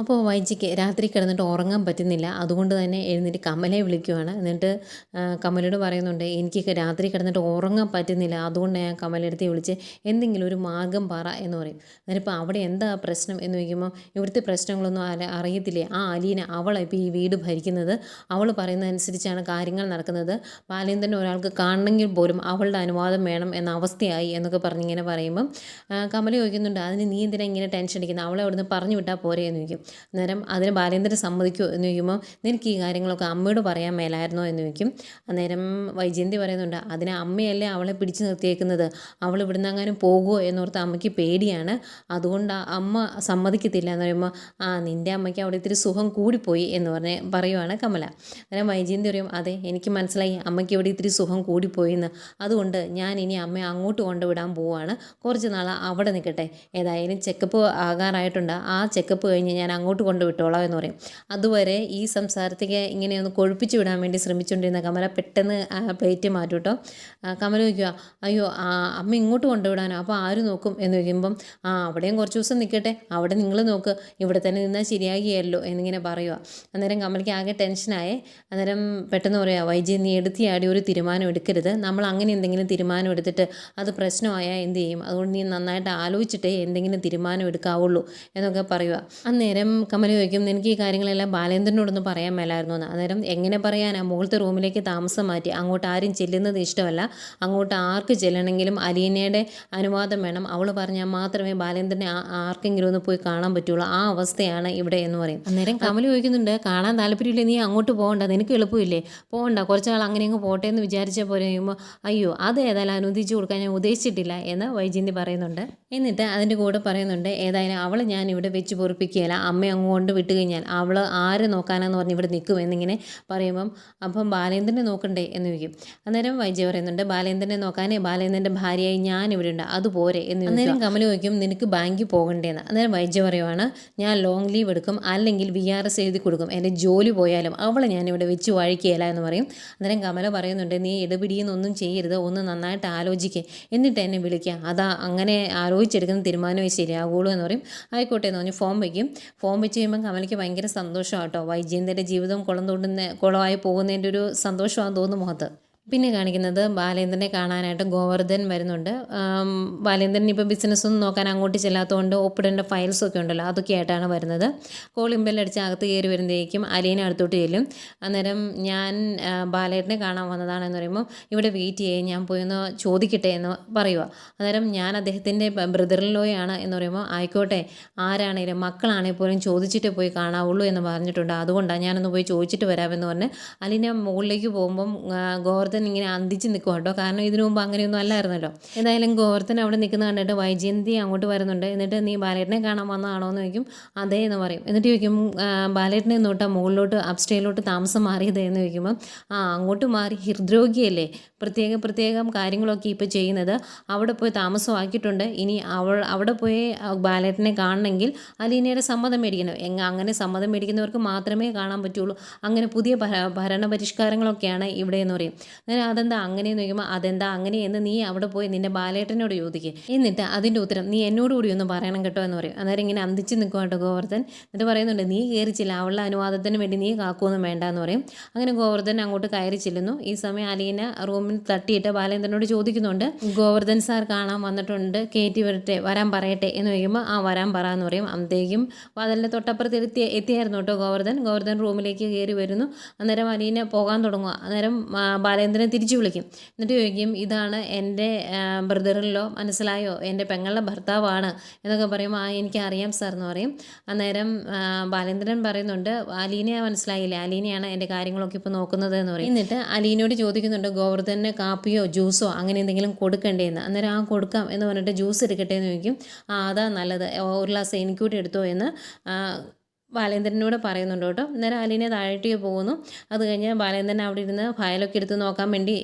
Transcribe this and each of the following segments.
അപ്പോൾ വൈജിക്ക് രാത്രി കിടന്നിട്ട് ഉറങ്ങാൻ പറ്റുന്നില്ല. അതുകൊണ്ട് തന്നെ എഴുന്നേറ്റ് കമലയെ വിളിക്കുവാണ്. എന്നിട്ട് കമലോട് പറയുന്നുണ്ട് എനിക്ക് രാത്രി കിടന്നിട്ട് ഉറങ്ങാൻ പറ്റുന്നില്ല. അതുകൊണ്ട് ഞാൻ കമലയെടുത്ത് വിളിച്ച് എന്തെങ്കിലും ഒരു മാർഗം പറ എന്ന് പറയും. എന്നിട്ടിപ്പോൾ അവിടെ എന്താ പ്രശ്നം എന്ന് ചോദിക്കുമ്പോൾ ഇവിടുത്തെ പ്രശ്നങ്ങളൊന്നും അറിയത്തില്ലേ? ആ അലീന അവളെ ഇപ്പോൾ ഈ വീട് ഭരിക്കുന്നത്. അവൾ പറയുന്നതനുസരിച്ചാണ് കാര്യങ്ങൾ നടക്കുന്നത്. ബാലേന്ദ്രൻ ഒരാൾക്ക് കാണണമെങ്കിൽ പോലും അവളുടെ അനുവാദം വേണം എന്ന അവസ്ഥയായി എന്നൊക്കെ പറഞ്ഞിങ്ങനെ പറയുമ്പം കമല ചോദിക്കുന്നുണ്ട് അതിന് നീ എന്തിനാ ഇങ്ങനെ ടെൻഷൻ അടിക്കുന്നത് അവളെ അവിടുന്ന് പറഞ്ഞു വിട്ടാൽ പോരെ എന്ന് ചോദിക്കും. അന്നേരം അതിന് ബാലേന്ദ്രൻ സമ്മതിക്കുമോ എന്ന് ചോദിക്കുമ്പോൾ നിനക്ക് ഈ കാര്യങ്ങളൊക്കെ അമ്മയോട് പറയാൻ മേലായിരുന്നോ എന്ന് ചോദിക്കും. അന്നേരം വൈജയന്തി പറയുന്നുണ്ട് അതിനെ അമ്മയല്ലേ അവളെ പിടിച്ചു നിർത്തിയേക്കുന്നത്? അവൾ ഇവിടുന്ന് അങ്ങാനും പോകുമോ എന്നോർത്ത് അമ്മയ്ക്ക് പേടിയാണ്. അതുകൊണ്ട് അമ്മ സമ്മതിക്കത്തില്ല എന്ന് പറയുമ്പോൾ ആ നിന്റെ അമ്മയ്ക്ക് അവിടെ ഇത്തിരി സുഖം കൂടിപ്പോയി എന്ന് പറഞ്ഞ് പറയുവാണ് കമല. അന്നേരം വൈജയന്തി പറയും അതെ എനിക്ക് മനസ്സിലായി അമ്മയ്ക്ക് ഇവിടെ ഇത്തിരി സുഖം കൂടിപ്പോയി എന്ന് അതുകൊണ്ട് ഞാൻ ഇനി അമ്മയെ അങ്ങോട്ട് കൊണ്ടുവിടാൻ പോവാണ്. കുറച്ച് നാൾ അവിടെ നിൽക്കട്ടെ. ഏതായാലും ചെക്കപ്പ് ആകാറായിട്ടുണ്ട്. ആ ചെക്കപ്പ് കഴിഞ്ഞ് ഞാൻ അങ്ങോട്ട് കൊണ്ടുവിട്ടോളാം എന്ന് പറയും. അതുവരെ ഈ സംസാരത്തേക്ക് ഇങ്ങനെ ഒന്ന് കൊഴുപ്പിച്ച് വിടാൻ വേണ്ടി ശ്രമിച്ചുകൊണ്ടിരുന്ന കമല പെട്ടെന്ന് പ്ലേറ്റ് മാറ്റും കേട്ടോ കമല ചോദിക്കുക അയ്യോ അമ്മ ഇങ്ങോട്ട് കൊണ്ടുവിടാനോ അപ്പോൾ ആര് നോക്കും? എന്ന് ചോദിക്കുമ്പം ആ അവിടെയും കുറച്ച് ദിവസം നിൽക്കട്ടെ അവിടെ നിങ്ങൾ നോക്ക് ഇവിടെ തന്നെ നിന്നാൽ ശരിയാകിയല്ലോ എന്നിങ്ങനെ പറയുക അന്നേരം കമലയ്ക്ക് ആകെ ടെൻഷനായേ അന്നേരം പെട്ടെന്ന് പറയുക വൈജി നീ എടുത്തിയാടി ഒരു തീരുമാനം എടുക്കരുത്. നമ്മൾ അങ്ങനെ എന്തെങ്കിലും തീരുമാനം എടുത്തിട്ട് അത് പ്രശ്നമായാൽ എന്ത് ചെയ്യും? അതുകൊണ്ട് നീ നന്നായിട്ട് ആലോചിച്ചിട്ടേ എന്തെങ്കിലും തീരുമാനം എടുക്കാവുള്ളൂ എന്നൊക്കെ പറയുക അന്നേരം കമല ചോദിക്കും നിനക്ക് ഈ കാര്യങ്ങളെല്ലാം ബാലേന്ദ്രനോടൊന്ന് പറയാൻ മേലായിരുന്നു? എന്ന്. അന്നേരം എങ്ങനെ പറയാനാ? മുകളിലത്തെ റൂമിലേക്ക് താമസം മാറ്റി. അങ്ങോട്ട് ആരും ചെല്ലുന്നത് ഇഷ്ടമല്ല. അങ്ങോട്ട് ആർക്ക് ചെല്ലണമെങ്കിലും അലീനയുടെ അനുവാദം വേണം. അവൾ പറഞ്ഞാൽ മാത്രമേ ബാലേന്ദ്രനെ ആർക്കെങ്കിലും ഒന്ന് പോയി കാണാൻ പറ്റുള്ളൂ. ആ അവസ്ഥയാണ് ഇവിടെ എന്ന് പറയും. അന്നേരം കമൽ ചോദിക്കുന്നുണ്ട് കാണാൻ താല്പര്യമില്ല? നീ അങ്ങോട്ട് പോകണ്ട. നിനക്ക് എളുപ്പമില്ലേ? പോകണ്ട. കുറച്ച് നാൾ അങ്ങനെ അങ്ങ് പോട്ടെ എന്ന് വിചാരിച്ച പോലെ കഴിയുമ്പോൾ അയ്യോ അത് ഏതായാലും അനുവദിച്ചു കൊടുക്കാൻ ഞാൻ ഉദ്ദേശിച്ചിട്ടില്ല എന്ന് വൈജയന്തി പറയുന്നുണ്ട്. എന്നിട്ട് അതിന്റെ കൂടെ പറയുന്നുണ്ട് ഏതായാലും അവൾ ഞാൻ ഇവിടെ വെച്ച് പൊറിപ്പിക്കുകയില്ല. അമ്മ അങ്ങോട്ട് വിട്ട് കഴിഞ്ഞാൽ അവൾ ആര് നോക്കാനാന്ന് പറഞ്ഞ് ഇവിടെ നിൽക്കും എന്നിങ്ങനെ പറയുമ്പം അപ്പം ബാലേന്ദ്രനെ നോക്കണ്ടേ എന്ന് ചോദിക്കും. അന്നേരം വൈജ്യ പറയുന്നുണ്ട് ബാലേന്ദ്രനെ നോക്കാനേ ബാലേന്ദ്രന്റെ ഭാര്യയായി ഞാൻ ഇവിടെ ഉണ്ട് അതുപോരെ എന്ന് ചോദിക്കും. അന്നേരം കമൽ ചോദിക്കും നിനക്ക് ബാങ്കിൽ പോകണ്ടേന്ന് അന്നേരം വൈജ്യ പറയുവാണ് ഞാൻ ലോങ് ലീവ് എടുക്കും അല്ലെങ്കിൽ വി ആർ എസ് എഴുതി കൊടുക്കും എന്റെ ജോലി പോയാലും അവളെ ഞാൻ ഇവിടെ വെച്ച് വഴിക്കുകയില്ല എന്ന് പറയും. അന്നേരം കമല പറയുന്നുണ്ട് നീ ഇടപിടിയെന്നൊന്നും ചെയ്യരുത് ഒന്ന് നന്നായിട്ട് ആലോചിക്കുക എന്നിട്ട് എന്നെ വിളിക്കുക അതാ അങ്ങനെ ആലോചിച്ചെടുക്കുന്ന തീരുമാനമേ ശരിയാകുള്ളൂ എന്ന് പറയും. ആയിക്കോട്ടെ എന്ന് പറഞ്ഞ് ഫോം വയ്ക്കും ഫോം വെച്ച് കഴിയുമ്പോൾ കമലയ്ക്ക് ഭയങ്കര സന്തോഷമാണ് കേട്ടോ. വൈജയന്തിന്റെ ജീവിതം കുളം തോണ്ടുന്ന കുളമായി പോകുന്നതിന്റെ ഒരു സന്തോഷമാണെന്ന് തോന്നുന്നു മുഖത്ത്. പിന്നെ കാണിക്കുന്നത് ബാലേന്ദ്രനെ കാണാനായിട്ട് ഗോവർദ്ധൻ വരുന്നുണ്ട്. ബാലേന്ദ്രൻ ഇപ്പോൾ ബിസിനസ്സൊന്നും നോക്കാൻ അങ്ങോട്ട് ചെല്ലാത്തതുകൊണ്ട് ഒപ്പിടേണ്ട ഫയൽസൊക്കെ ഉണ്ടല്ലോ അതൊക്കെ ആയിട്ടാണ് വരുന്നത്. കോളിംബെല്ലടിച്ച് അകത്ത് കയറി വരുമ്പോഴേക്കും അലീന അടുത്തോട്ട് ചെല്ലും. അന്നേരം ഞാൻ ബാലേട്ടനെ കാണാൻ വന്നതാണെന്ന് പറയുമ്പോൾ ഇവിടെ വെയിറ്റ് ചെയ്യേ ഞാൻ പോയി ഒന്ന് ചോദിക്കട്ടെ എന്ന് പറയുക അന്നേരം ഞാൻ അദ്ദേഹത്തിന്റെ ബ്രദറിലോയാണ് എന്ന് പറയുമ്പോൾ ആയിക്കോട്ടെ ആരാണേലും മക്കളാണെങ്കിൽ പോലും ചോദിച്ചിട്ടേ പോയി കാണാവുള്ളൂ എന്ന് പറഞ്ഞിട്ടുണ്ട്. അതുകൊണ്ടാണ് ഞാനൊന്ന് പോയി ചോദിച്ചിട്ട് വരാമെന്ന് പറഞ്ഞ് അലീന മുകളിലേക്ക് പോകുമ്പം ആ, ഗോവർദ്ധൻ ഇങ്ങനെ അന്തിച്ച് നിൽക്കും കേട്ടോ. കാരണം ഇതിനു മുമ്പ് അങ്ങനെയൊന്നും അല്ലായിരുന്നല്ലോ. എന്തായാലും ഗോവർദ്ധൻ അവിടെ നിൽക്കുന്ന കണ്ടിട്ട് വൈജയന്തി അങ്ങോട്ട് വരുന്നുണ്ട്. എന്നിട്ട് നീ ബാലേട്ടനെ കാണാൻ വന്നതാണോ എന്ന് ചോദിക്കും. അതേ എന്ന് പറയും. എന്നിട്ട് ചോദിക്കും ബാലേട്ടനെ നോട്ടാ മുകളിലോട്ട് അപ്സ്റ്റേയിലോട്ട് താമസം മാറിയത്? എന്ന് ചോദിക്കുമ്പോൾ ആ അങ്ങോട്ട് മാറി. ഹൃദ്രോഗിയല്ലേ? പ്രത്യേകം പ്രത്യേകം കാര്യങ്ങളൊക്കെ ഇപ്പോൾ ചെയ്യുന്നത്. അവിടെ പോയി താമസമാക്കിയിട്ടുണ്ട്. ഇനി അവൾ അവിടെ പോയി ബാലേട്ടനെ കാണണമെങ്കിൽ അലീനയുടെ സമ്മതം മേടിക്കണം. എങ്ങ അങ്ങനെ സമ്മതം മേടിക്കുന്നവർക്ക് മാത്രമേ കാണാൻ പറ്റുള്ളൂ. അങ്ങനെ പുതിയ ഭര- ഭരണ പരിഷ്കാരങ്ങളൊക്കെയാണ് ഇവിടെ എന്ന് പറയും. അന്നേരം അതെന്താ അങ്ങനെയെന്ന് ചോദിക്കുമ്പോൾ അതെന്താ അങ്ങനെ? എന്ന് നീ അവിടെ പോയി നിന്റെ ബാലേട്ടനോട് ചോദിക്കുക എന്നിട്ട് അതിന്റെ ഉത്തരം നീ എന്നോട് കൂടി ഒന്ന് പറയണം കേട്ടോ എന്ന് പറയും. അന്നേരം ഇങ്ങനെ അന്തിച്ച് നിൽക്കും കേട്ടോ ഗോവർദ്ധൻ. എന്നിട്ട് പറയുന്നുണ്ട് നീ കയറിച്ചില്ല അവളുടെ അനുവാദത്തിന് വേണ്ടി നീ കാക്കുമൊന്നും വേണ്ട എന്ന് പറയും. അങ്ങനെ ഗോവർദ്ധൻ അങ്ങോട്ട് കയറി ചെല്ലുന്നു. ഈ സമയം അലീന റൂമിൽ തട്ടിയിട്ട് ബാലേന്ദ്രനോട് ചോദിക്കുന്നുണ്ട് ഗോവർദ്ധൻ സാർ കാണാൻ വന്നിട്ടുണ്ട് കയറ്റി വരട്ടെ വരാൻ പറയട്ടെ എന്ന് ചോദിക്കുമ്പോൾ ആ വരാൻ പറ എന്ന് പറയും. അന്തേക്കും വാതിലിന്റെ തൊട്ടപ്പുറത്ത് എത്തി എത്തിയായിരുന്നു കേട്ടോ ഗോവർദ്ധൻ. ഗോവർദ്ധൻ റൂമിലേക്ക് കയറി വരുന്നു. അന്നേരം അലീന പോകാൻ തുടങ്ങുക അന്നേരം ആ, ബാലേന്ദ്രനെ തിരിച്ചു വിളിക്കും. എന്നിട്ട് ചോദിക്കും ഇതാണ് എന്റെ ബ്രദറിലോ മനസ്സിലായോ? എന്റെ പെങ്ങളുടെ ഭർത്താവാണ്. എന്നൊക്കെ പറയും ആ എനിക്കറിയാം സാർ എന്ന് പറയും. അന്നേരം ബാലേന്ദ്രൻ പറയുന്നുണ്ട് അലീനയെ മനസ്സിലായില്ലേ? അലീനയാണ് എന്റെ കാര്യങ്ങളൊക്കെ ഇപ്പോൾ നോക്കുന്നത് എന്ന് പറയും. എന്നിട്ട് അലീനയോട് ചോദിക്കുന്നുണ്ട് ഗോവർദ്ധന് കാപ്പിയോ ജ്യൂസോ അങ്ങനെ എന്തെങ്കിലും കൊടുക്കണ്ടേന്ന്? അന്നേരം ആ കൊടുക്കാം എന്ന് പറഞ്ഞിട്ട് ജ്യൂസ് എടുക്കട്ടെ എന്ന് ചോദിക്കും. ആ അതാ നല്ലത്. ഒരു ഗ്ലാസ് എനിക്കൂടി എടുത്തോ എന്ന്? ബാലേന്ദ്രനോട് പറയുന്നുണ്ട് കേട്ടോ. അന്നേരം അലീനെ താഴേക്ക് പോകുന്നു. അത് കഴിഞ്ഞ് ബാലേന്ദ്രൻ അവിടെ ഇരുന്ന് ഫയലൊക്കെ എടുത്ത് നോക്കാൻ വേണ്ടി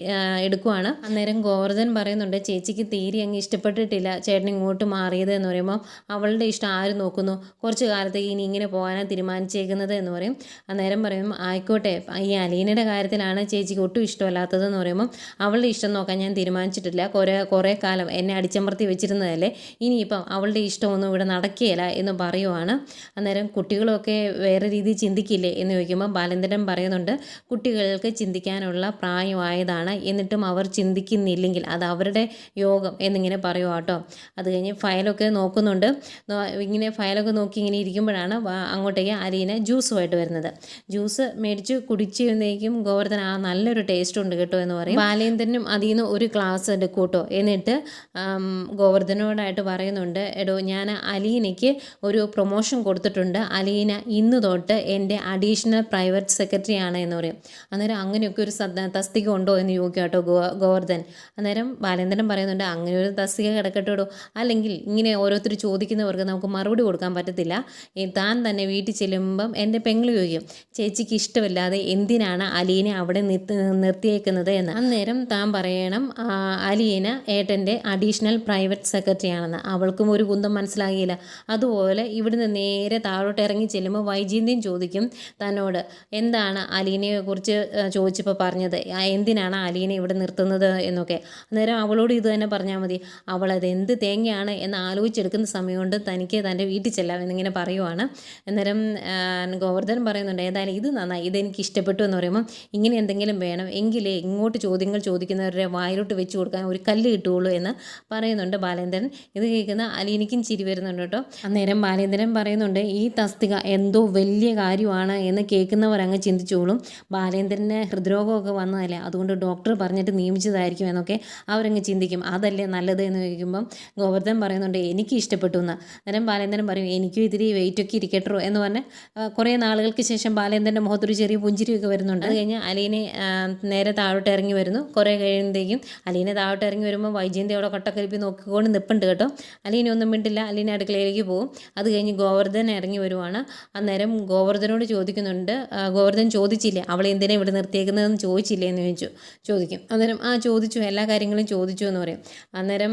എടുക്കുവാണ്. അന്നേരം ഗോവർദ്ധൻ പറയുന്നുണ്ട് ചേച്ചിക്ക് തീരെ അങ്ങ് ഇഷ്ടപ്പെട്ടിട്ടില്ല ചേട്ടൻ ഇങ്ങോട്ട് മാറിയത് എന്ന് പറയുമ്പോൾ അവളുടെ ഇഷ്ടം ആര് നോക്കുന്നു? കുറച്ച് കാലത്തേക്ക് ഇനി ഇങ്ങനെ പോകാനാണ് തീരുമാനിച്ചേക്കുന്നത് എന്ന് പറയും. അന്നേരം പറയും ആയിക്കോട്ടെ ഈ അലീനയുടെ കാര്യത്തിലാണ് ചേച്ചിക്ക് ഒട്ടും ഇഷ്ടമല്ലാത്തത് എന്ന് പറയുമ്പോൾ അവളുടെ ഇഷ്ടം നോക്കാൻ ഞാൻ തീരുമാനിച്ചിട്ടില്ല. കുറേ കുറേ കാലം എന്നെ അടിച്ചമർത്തി വെച്ചിരുന്നതല്ലേ. ഇനിയിപ്പം അവളുടെ ഇഷ്ടമൊന്നും ഇവിടെ നടക്കുകയില്ല എന്ന് പറയുവാണ്. അന്നേരം കുട്ടികളൊക്കെ വേറെ രീതിയിൽ ചിന്തിക്കില്ലേ എന്ന് ചോദിക്കുമ്പോൾ ബാലേന്ദ്രൻ പറയുന്നുണ്ട് കുട്ടികൾക്ക് ചിന്തിക്കാനുള്ള പ്രായമായതാണ്. എന്നിട്ടും അവർ ചിന്തിക്കുന്നില്ലെങ്കിൽ അത് അവരുടെ യോഗം എന്നിങ്ങനെ പറയുക കേട്ടോ. അത് കഴിഞ്ഞ് ഫയലൊക്കെ നോക്കുന്നുണ്ട്. ഇങ്ങനെ ഫയലൊക്കെ നോക്കി ഇങ്ങനെ ഇരിക്കുമ്പോഴാണ് അങ്ങോട്ടേക്ക് അലീന ജ്യൂസുമായിട്ട് വരുന്നത്. ജ്യൂസ് മേടിച്ച് കുടിച്ചേക്കും ഗോവർദ്ധൻ ആ നല്ലൊരു ടേസ്റ്റ് ഉണ്ട് കേട്ടോ എന്ന് പറയും. ബാലേന്ദ്രനും അതിൽ നിന്ന് ഒരു ഗ്ലാസ് എടുക്കും കേട്ടോ എന്നിട്ട് ഗോവർദ്ധനോടായിട്ട് പറയുന്നുണ്ട് എടോ ഞാൻ അലീനയ്ക്ക് ഒരു പ്രൊമോഷൻ കൊടുത്തിട്ടുണ്ട്. അലീന ഇന്ന് തൊട്ട് എന്റെ അഡീഷണൽ പ്രൈവറ്റ് സെക്രട്ടറി ആണ് എന്ന് പറയും. അന്നേരം അങ്ങനെയൊക്കെ ഒരു തസ്തിക ഉണ്ടോ എന്ന് ചോദിക്കും കേട്ടോ ഗോ ഗോവർദ്ധൻ. അന്നേരം ബാലേന്ദ്രൻ പറയുന്നുണ്ട് അങ്ങനെ ഒരു തസ്തിക കിടക്കട്ടോടോ? അല്ലെങ്കിൽ ഇങ്ങനെ ഓരോരുത്തർ ചോദിക്കുന്നവർക്ക് നമുക്ക് മറുപടി കൊടുക്കാൻ പറ്റത്തില്ല. താൻ തന്നെ വീട്ടിൽ ചെല്ലുമ്പം എന്റെ പെങ്ങൾ ചോദിക്കും ചേച്ചിക്ക് ഇഷ്ടമില്ലാതെ എന്തിനാണ് അലീനെ അവിടെ നിർത്തി നിർത്തിയേക്കുന്നത്? എന്ന്. അന്നേരം താൻ പറയണം അലീന ഏട്ടന്റെ അഡീഷണൽ പ്രൈവറ്റ് സെക്രട്ടറി ആണെന്ന് അവൾക്കും ഒരു കുന്തം മനസ്സിലാകിയില്ല. അതുപോലെ ഇവിടുന്ന് നേരെ താഴോട്ട് ഇറങ്ങി ചെല്ലുമ്പോൾ വൈജീന്ദ്യം ചോദിക്കും തന്നോട് എന്താണ് അലീനയെ കുറിച്ച് ചോദിച്ചപ്പോൾ പറഞ്ഞത്? എന്തിനാണ് അലീനെ ഇവിടെ നിർത്തുന്നത്? എന്നൊക്കെ. അന്നേരം അവളോട് ഇത് തന്നെ പറഞ്ഞാൽ മതി. അവളത് എന്ത് തേങ്ങയാണ്? എന്ന് ആലോചിച്ചെടുക്കുന്ന സമയം കൊണ്ട് തനിക്ക് തന്റെ വീട്ടിൽ ചെല്ലാം എന്നിങ്ങനെ പറയുവാണ്. അന്നേരം ഗോവർദ്ധൻ പറയുന്നുണ്ട് ഏതായാലും ഇത് നന്നായി ഇതെനിക്ക് ഇഷ്ടപ്പെട്ടു എന്ന് പറയുമ്പോൾ ഇങ്ങനെ എന്തെങ്കിലും വേണം എങ്കിലേ ഇങ്ങോട്ട് ചോദ്യങ്ങൾ ചോദിക്കുന്നവരുടെ വായിലോട്ട് വെച്ച് കൊടുക്കാൻ ഒരു കല്ല് കിട്ടുകയുള്ളൂ എന്ന് പറയുന്നുണ്ട് ബാലേന്ദ്രൻ. ഇത് കേൾക്കുന്ന അലീനയ്ക്കും ചിരി വരുന്നുണ്ട് കേട്ടോ. അന്നേരം ബാലേന്ദ്രൻ പറയുന്നുണ്ട് ഈ തസ്തിക എന്തോ വലിയ കാര്യമാണ് എന്ന് കേൾക്കുന്നവർ അങ്ങ് ചിന്തിച്ചോളും. ബാലേന്ദ്രന് ഹൃദ്രോഗമൊക്കെ വന്നതല്ലേ? അതുകൊണ്ട് ഡോക്ടർ പറഞ്ഞിട്ട് നിയമിച്ചതായിരിക്കും എന്നൊക്കെ അവരങ്ങ് ചിന്തിക്കും. അതല്ലേ നല്ലത് എന്ന് ചോദിക്കുമ്പം ഗോവർദ്ധൻ പറയുന്നുണ്ട് എനിക്ക് ഇഷ്ടപ്പെട്ടു എന്ന്. അന്നേരം ബാലേന്ദ്രൻ പറയും എനിക്കും ഇതിരി വെയിറ്റ് ഒക്കെ ഇരിക്കട്ടോ എന്ന് പറഞ്ഞ് കുറേ നാളുകൾക്ക് ശേഷം ബാലേന്ദ്രന്റെ മുഖത്തൊരു ചെറിയ പുഞ്ചിരിയൊക്കെ വരുന്നുണ്ട്. അത് കഴിഞ്ഞ് അലീനെ നേരെ താഴോട്ട് ഇറങ്ങി വരുന്നു. കുറേ കഴിയുമ്പോഴത്തേക്കും അലീനെ താഴോട്ട് ഇറങ്ങി വരുമ്പോൾ വൈജയന്തി അവിടെ കൊട്ടക്കലിപ്പി നോക്കിക്കൊണ്ട് നിൽപ്പുണ്ട് കേട്ടോ. അലീനെ ഒന്നും മിണ്ടില്ല. അലീനെ അടുക്കളയിലേക്ക് പോകും. അത് കഴിഞ്ഞ് ഗോവർദ്ധൻ ഇറങ്ങി വരുവാണ്. അന്നേരം ഗോവർദ്ധനോട് ചോദിക്കുന്നുണ്ട് ഗോവർദ്ധൻ ചോദിച്ചില്ലേ? അവളെ എന്തിനാണ് ഇവിടെ നിർത്തിയേക്കുന്നതെന്ന് ചോദിച്ചില്ലേ? എന്ന് ചോദിച്ചു. ചോദിക്കും. അന്നേരം ആ ചോദിച്ചു. എല്ലാ കാര്യങ്ങളും ചോദിച്ചു എന്ന് പറയും. അന്നേരം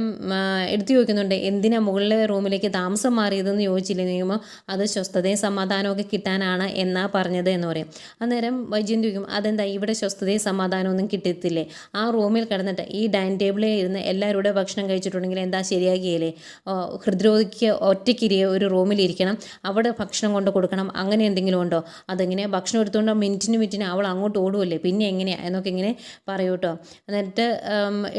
എടുത്തു ചോദിക്കുന്നുണ്ട് എന്തിനാ മുകളിലെ റൂമിലേക്ക് താമസം മാറിയതെന്ന് ചോദിച്ചില്ലേ? എന്ന് ചോദിക്കുമ്പോൾ അത് സ്വസ്ഥതയും സമാധാനമൊക്കെ കിട്ടാനാണ് എന്നാ പറഞ്ഞത് എന്ന് പറയും. അന്നേരം വൈജയന്തി ചോദിക്കും അതെന്താ? ഇവിടെ സ്വസ്ഥതയും സമാധാനമൊന്നും കിട്ടത്തില്ലേ ആ റൂമിൽ കിടന്നിട്ട് ഈ ഡൈനിങ് ടേബിളിൽ ഇരുന്ന് എല്ലാവരുടെ ഭക്ഷണം കഴിച്ചിട്ടുണ്ടെങ്കിൽ എന്താ ശരിയാകിയല്ലേ ഓ, ഹൃദ്രോഗിക്ക് ഒറ്റയ്ക്കിരിയെ ഒരു റൂമിലിരിക്കണം അവിടെ ഭക്ഷണം കൊണ്ട് കൊടുക്കണം അങ്ങനെ എന്തെങ്കിലും ഉണ്ടോ? അതെങ്ങനെ? ഭക്ഷണം എടുത്തുകൊണ്ട് മിനിറ്റിന് മിനിറ്റിന് അവൾ അങ്ങോട്ട് ഓടുമല്ലേ പിന്നെ എങ്ങനെയാണ് എന്നൊക്കെ ഇങ്ങനെ പറയൂ കേട്ടോ എന്നിട്ട്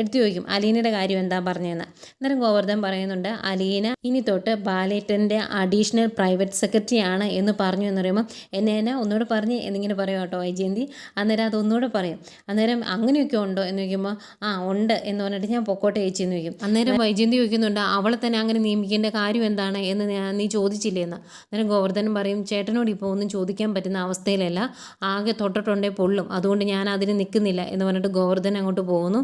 എടുത്തു ചോദിക്കും അലീനയുടെ കാര്യം എന്താ പറഞ്ഞതെന്ന് അന്നേരം ഗോവർദ്ധൻ പറയുന്നുണ്ട് അലീന ഇനി തൊട്ട് ബാലേട്ടന്റെ അഡീഷണൽ പ്രൈവറ്റ് സെക്രട്ടറി ആണ് എന്ന് പറഞ്ഞു എന്ന് പറയുമ്പോൾ എന്നെ എന്നെ ഒന്നുകൂടെ പറഞ്ഞ് എന്നിങ്ങനെ പറയും കേട്ടോ വൈജയന്തി. അന്നേരം അതൊന്നുകൂടെ പറയും. അന്നേരം അങ്ങനെയൊക്കെ ഉണ്ടോ എന്ന് ചോദിക്കുമ്പോൾ ആ ഉണ്ട് എന്ന് പറഞ്ഞിട്ട് ഞാൻ പൊക്കോട്ടെ ചേച്ചി എന്ന് ചോദിക്കും. അന്നേരം വൈജയന്തി ചോദിക്കുന്നുണ്ട് അവളെ തന്നെ അങ്ങനെ നിയമിക്കേണ്ട കാര്യം എന്താണ്? എന്ന് നീ ചോദിച്ചില്ലേ എന്ന് അന്നേരം ഗോവർദ്ധനം പറയും ചേട്ടനോട് ഇപ്പോൾ ഒന്നും ചോദിക്കാൻ പറ്റുന്ന അവസ്ഥയിലല്ല. ആകെ തൊട്ടിട്ടുണ്ടേ പൊള്ളും. അതുകൊണ്ട് ഞാൻ അതിന് നിൽക്കുന്നില്ല എന്ന് പറഞ്ഞിട്ട് ഗോവർദ്ധൻ അങ്ങോട്ട് പോകുന്നു.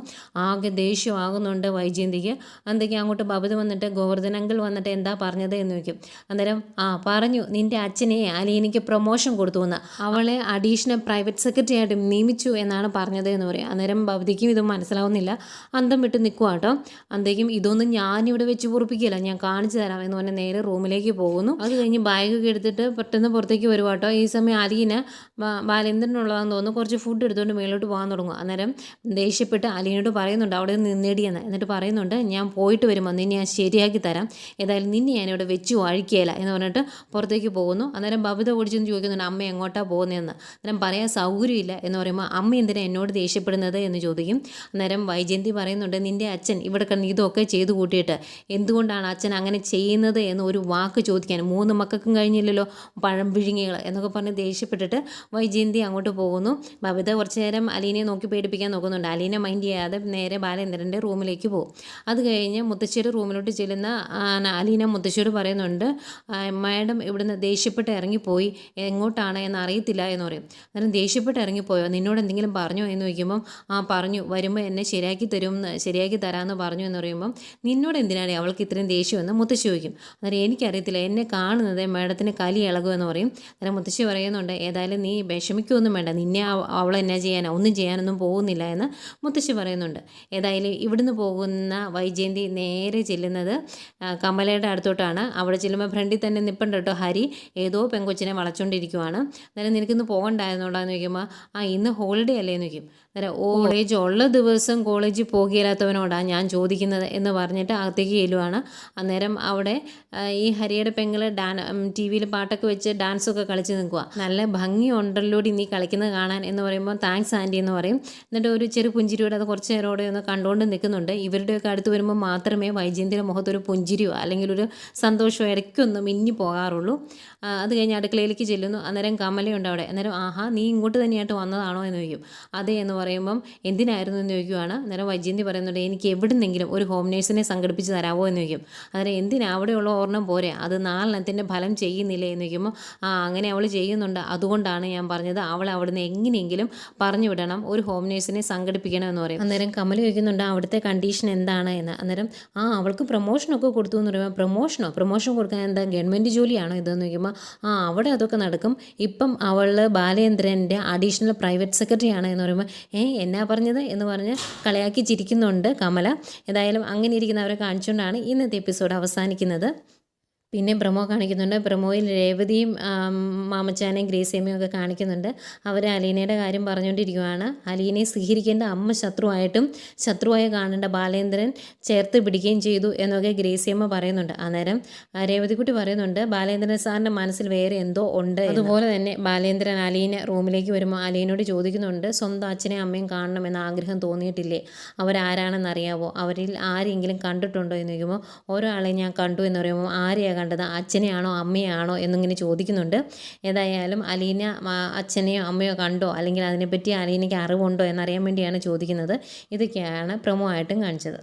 ആകെ ദേഷ്യമാകുന്നുണ്ട് വൈജയന്തിക്ക്. എന്തൊക്കെയാ അങ്ങോട്ട് ബബിത വന്നിട്ട്? ഗോവർദ്ധൻ അങ്കിൾ വന്നിട്ട് എന്താ പറഞ്ഞത്? എന്ന് ചോദിക്കും. അന്നേരം ആ പറഞ്ഞു. നിന്റെ അച്ഛനെ അലീനയ്ക്ക് പ്രൊമോഷൻ കൊടുത്തു എന്ന്. അവളെ അഡീഷണൽ പ്രൈവറ്റ് സെക്രട്ടറി ആയിട്ട് നിയമിച്ചു എന്നാണ് പറഞ്ഞത് എന്ന് പറയും. അന്നേരം ഭവതിക്കും ഇത് മനസ്സിലാവുന്നില്ല. അന്തം വിട്ട് നിൽക്കുക കേട്ടോ അന്തേക്കും ഇതൊന്നും ഞാനിവിടെ വെച്ച് പൊറിപ്പിക്കില്ല ഞാൻ കാണിച്ചു തരാം എന്ന് പറഞ്ഞാൽ നേരെ റൂമിലേക്ക് പോകുന്നു. അത് കഴിഞ്ഞ് ബാഗൊക്കെ എടുത്തിട്ട് പെട്ടെന്ന് പുറത്തേക്ക് വരുവാ കേട്ടോ. ഈ സമയം അലീന ബാലേന്ദ്രനുള്ളതാണെന്ന് തോന്നുന്നു. കുറച്ച് ഫുഡ് എടുത്തുകൊണ്ട് മേലോട്ട് പോകാൻ തുടങ്ങും. അന്നേരം ദേഷ്യപ്പെട്ട് അലീനോട് പറയുന്നുണ്ട് അവിടെ നിന്നേടിയെന്ന്. എന്നിട്ട് പറയുന്നുണ്ട് ഞാൻ പോയിട്ട് വരുമ്പോൾ നിന്നെ ഞാൻ ശരിയാക്കി തരാം. ഏതായാലും നിന്നെ ഞാൻ ഇവിടെ വെച്ച് വാഴിക്കുകയില്ല എന്ന് പറഞ്ഞിട്ട് പുറത്തേക്ക് പോകുന്നു. അന്നേരം ബബിത ഓടിച്ചെന്ന് ചോദിക്കുന്നുണ്ട് അമ്മ എങ്ങോട്ടാണ് പോകുന്നതെന്ന് അന്നേരം പറയാൻ സൗകര്യമില്ല എന്ന് പറയുമ്പോൾ അമ്മ എന്തിനാ എന്നോട് ദേഷ്യപ്പെടുന്നത്? എന്ന് ചോദിക്കും. അന്നേരം വൈജയന്തി പറയുന്നുണ്ട് നിന്റെ അച്ഛൻ ഇവിടെ കിടന്ന് ഇതൊക്കെ ചെയ്തു കൂട്ടിയിട്ട് എന്തുകൊണ്ടാണ് അച്ഛൻ അങ്ങനെ ചെയ്യുന്നത്? എന്ന് ഒരു വാക്ക് ചോദിക്കാൻ മൂന്ന് മക്കൾക്കും കഴിഞ്ഞില്ലല്ലോ. പഴം വിഴുങ്ങികൾ എന്നൊക്കെ പറഞ്ഞ് ദേഷ്യപ്പെട്ടിട്ട് വൈജയന്തി അങ്ങോട്ട് പോകുന്നു. ബബിത കുറച്ച് നേരം അലീനയെ നോക്കി പേടിപ്പിക്കാൻ നോക്കുന്നുണ്ട്. അലീനെ മൈൻഡ് ചെയ്യാതെ നേരെ ബാലേന്ദ്രന്റെ റൂമിലേക്ക് പോകും. അത് കഴിഞ്ഞ് മുത്തശ്ശിയുടെ റൂമിലോട്ട് ചെല്ലുന്ന അലീന മുത്തശ്ശിയോട് പറയുന്നുണ്ട് "ആ, മാഡം ഇവിടുന്ന് ദേഷ്യപ്പെട്ട് ഇറങ്ങിപ്പോയി. എങ്ങോട്ടാണ് എന്ന് അറിയത്തില്ല എന്ന് പറയും. അന്നേരം ദേഷ്യപ്പെട്ട് ഇറങ്ങിപ്പോയോ? നിന്നോട് എന്തെങ്കിലും പറഞ്ഞോ? എന്ന് ചോദിക്കുമ്പം ആ പറഞ്ഞു. വരുമ്പോൾ എന്നെ ശരിയാക്കി തരും ശരിയാക്കി തരാമെന്ന് പറഞ്ഞു എന്ന് പറയുമ്പം നിന്നോട് എന്തിനാണ് അവൾക്ക് ഇത്രയും ദേഷ്യമെന്ന് മുത്തശ്ശി ചോദിക്കും. അന്നേരം എനിക്കറിയത്തില്ല എന്നെ കാണുന്നത് മാഡത്തിന് കലി കലി എന്ന് പറയും. അന്നേരം മുത്തശ്ശി പറയുന്നുണ്ട് ഏതായാലും നീ വിഷമിക്കുകയൊന്നും വേണ്ട. നിന്നെ അവൾ എന്നാ ചെയ്യാനാ? ഒന്നും ചെയ്യാനൊന്നും പോകുന്നില്ല എന്ന് മുത്തശ്ശി പറയുന്നുണ്ട്. ഏതായാലും ഇവിടുന്ന് പോകുന്ന വൈജയന്തി നേരെ ചെല്ലുന്നത് കമലയുടെ അടുത്തോട്ടാണ്. അവിടെ ചെല്ലുമ്പോൾ ഫ്രണ്ടിൽ തന്നെ നിൽപ്പുണ്ട് കേട്ടോ ഹരി. ഏതോ പെങ്കൊച്ചിനെ വളച്ചുകൊണ്ടിരിക്കുവാണ് അന്നേരം നിനക്കിന്ന് പോകണ്ടായിരുന്നോടാന്ന് ചോദിക്കുമ്പോൾ ആ ഇന്ന് ഹോളിഡേ അല്ലേന്ന് ചോദിക്കും. അന്നേരം കോളേജ് ഉള്ള ദിവസം കോളേജിൽ പോകില്ലാത്തവനോടാണ് ഞാൻ ചോദിക്കുന്നത് എന്ന് പറഞ്ഞിട്ട് അകത്തേക്ക് ചെല്ലുവാണ്. അന്നേരം അവിടെ ഈ ഹരിയുടെ പെങ്ങൾ ഡാൻ ടി വിയിൽ പാട്ടൊക്കെ വെച്ച് ഡാൻസൊക്കെ കളിച്ച് നിൽക്കുക നല്ല ഭംഗിയുണ്ടല്ലോടി നീ കളിക്കുന്നത് കാണാൻ എന്ന് പറയുമ്പോൾ താങ്ക്സ് ആന്റി എന്ന് പറയും. എന്നിട്ട് ഒരു ചെറു പുഞ്ചിരിയോടെ അത് കുറച്ച് നേരോടെ ഒന്ന് കണ്ടുകൊണ്ട് നിൽക്കുന്നുണ്ട്. ഇവരുടെയൊക്കെ അടുത്ത് വരുമ്പോൾ മാത്രമേ വൈജയന്തിന്റെ മുഖത്ത് ഒരു പുഞ്ചിരിയോ അല്ലെങ്കിൽ ഒരു സന്തോഷമോ ഇടയ്ക്കൊന്നും മിന്നി പോകാറുള്ളൂ. അത് കഴിഞ്ഞ് അടുക്കളയിലേക്ക് ചെല്ലുന്നു. അന്നേരം കമലയുണ്ട് അവിടെ. അന്നേരം ആഹാ നീ ഇങ്ങോട്ട് തന്നെയായിട്ട് വന്നതാണോ എന്ന് ചോദിക്കും. അതെ എന്ന് പറയുമ്പം എന്തിനായിരുന്നു എന്ന് ചോദിക്കുവാണ്. അന്നേരം വൈജയന്തി പറയുന്നുണ്ട് എനിക്ക് എവിടുന്നെങ്കിലും ഒരു ഹോം നേഴ്സിനെ സംഘടിപ്പിച്ച് തരാമോ എന്ന് ചോദിക്കും. അന്നേരം എന്തിനാ അവിടെയുള്ള ഓർണം പോരെ? അത് നാലെണ്ണത്തിന്റെ ഫലം ചെയ്യുന്നില്ലേ എന്ന് നിൽക്കുമ്പോൾ ആ അങ്ങനെ അവൾ ചെയ്യുന്നുണ്ട്. അതുകൊണ്ടാണ് ഞാൻ പറഞ്ഞത്. അവൾ അവിടുന്ന് എങ്ങനെയെങ്കിലും പറഞ്ഞു വിടണം. ഒരു ഹോം നേഴ്സിനെ സംഘടിപ്പിക്കണം എന്ന് പറയും. അന്നേരം കമൽ ചോദിക്കുന്നുണ്ട് അവിടുത്തെ കണ്ടീഷൻ എന്താണ്? എന്ന്. അന്നേരം ആ അവൾക്ക് പ്രൊമോഷനൊക്കെ കൊടുത്തു എന്ന് പറയുമ്പോൾ പ്രൊമോഷനോ പ്രൊമോഷൻ കൊടുക്കാൻ എന്താ? ഗവൺമെന്റ് ജോലിയാണോ ഇതെന്ന് ചോദിക്കുമ്പോൾ ആ അവിടെ അതൊക്കെ നടക്കും. ഇപ്പം അവൾ ബാലേന്ദ്രന്റെ അഡീഷണൽ പ്രൈവറ്റ് സെക്രട്ടറി ആണ് എന്ന് പറയുമ്പോൾ ഏ എന്നാ പറഞ്ഞത്? എന്ന് പറഞ്ഞ് കളിയാക്കി ചിരിക്കുന്നുണ്ട് കമല. ഏതായാലും അങ്ങനെ ഇരിക്കുന്നവരെ കാണിച്ചുകൊണ്ടാണ് ഇന്നത്തെ എപ്പിസോഡ് അവസാനിക്കുന്നത്. പിന്നെ പ്രമോ കാണിക്കുന്നുണ്ട്. പ്രമോയിൽ രേവതിയും മാമച്ചാനേയും ഗ്രേസിയമ്മയും ഒക്കെ കാണിക്കുന്നുണ്ട്. അവർ അലീനയുടെ കാര്യം പറഞ്ഞുകൊണ്ടിരിക്കുകയാണ് അലീനയെ സ്വീകരിക്കേണ്ട അമ്മ ശത്രുവായിട്ടും ശത്രുവായി കാണേണ്ട ബാലേന്ദ്രൻ ചേർത്ത് പിടിക്കുകയും ചെയ്തു എന്നൊക്കെ ഗ്രേസിയമ്മ പറയുന്നുണ്ട്. അന്നേരം രേവതിക്കുട്ടി പറയുന്നുണ്ട് ബാലേന്ദ്രൻ സാറിന്റെ മനസ്സിൽ വേറെ എന്തോ ഉണ്ട് അതുപോലെ തന്നെ ബാലേന്ദ്രൻ അലീന റൂമിലേക്ക് വരുമ്പോൾ അലീനോട് ചോദിക്കുന്നുണ്ട് സ്വന്തം അച്ഛനെയും അമ്മയും കാണണമെന്ന് ആഗ്രഹം തോന്നിയിട്ടില്ലേ? അവരാരാണെന്ന് അറിയാവോ അവരിൽ ആരെങ്കിലും കണ്ടിട്ടുണ്ടോ? എന്ന് ചോദിക്കുമ്പോൾ ഓരോ ആളെ ഞാൻ കണ്ടു എന്ന് പറയുമ്പോൾ ആരെയാണ് കണ്ടത്? അച്ഛനെയാണോ അമ്മയാണോ എന്നിങ്ങനെ ചോദിക്കുന്നുണ്ട്. ഏതായാലും അലീന അച്ഛനെയോ അമ്മയോ കണ്ടോ? അല്ലെങ്കിൽ അതിനെപ്പറ്റി അലീനയ്ക്ക് അറിവുണ്ടോ എന്നറിയാൻ വേണ്ടിയാണ് ചോദിക്കുന്നത്. ഇതൊക്കെയാണ് പ്രമോ ആയിട്ടും കാണിച്ചത്.